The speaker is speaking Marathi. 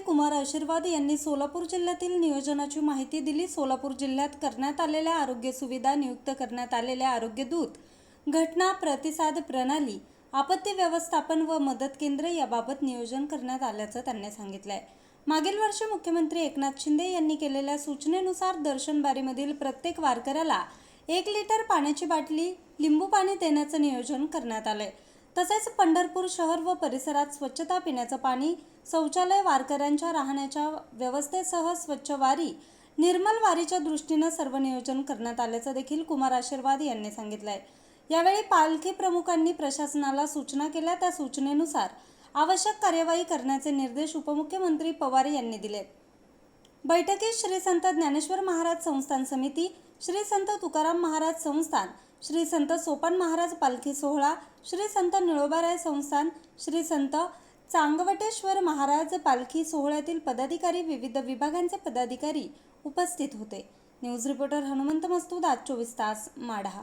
कुमार आशीर्वाद यांनी सोलापूर जिल्ह्यातील नियोजनाची माहिती दिली. सोलापूर जिल्ह्यात करण्यात आलेल्या आरोग्य सुविधा नियुक्त करण्यात आलेल्या आरोग्य दूत घटना प्रतिसाद प्रणाली आपत्ती व्यवस्थापन व मदत केंद्र याबाबत नियोजन करण्यात आल्याचं त्यांनी सांगितलंय. मागील वर्षी मुख्यमंत्री एकनाथ शिंदे यांनी केलेल्या सूचनेनुसार दर्शनबारीमधील प्रत्येक वारकऱ्याला एक लिटर पाण्याची बाटली लिंबू पाणी देण्याचं नियोजन करण्यात आलंय. तसेच पंढरपूर शहर व परिसरात स्वच्छता पिण्याचं पाणी शौचालय वारकऱ्यांच्या राहण्याच्या व्यवस्थेसह स्वच्छ वारी निर्मल वारीच्या दृष्टीनं सर्व नियोजन करण्यात आल्याचं देखील कुमार आशीर्वाद यांनी सांगितलं आहे यावेळी पालखी प्रमुखांनी प्रशासनाला सूचना केल्या. त्या सूचनेनुसार आवश्यक कार्यवाही करण्याचे निर्देश उपमुख्यमंत्री पवार यांनी दिले बैठकीत श्री संत ज्ञानेश्वर महाराज संस्थान समिती श्री संत तुकाराम महाराज संस्थान श्री संत सोपान महाराज पालखी सोहळा श्री संत निळोबाराय संस्थान श्री संत चांगवटेश्वर महाराज पालखी सोहळ्यातील पदाधिकारी विविध विभागांचे पदाधिकारी उपस्थित होते. न्यूज रिपोर्टर हनुमंत मस्तूद आज चोवीस तास माढा.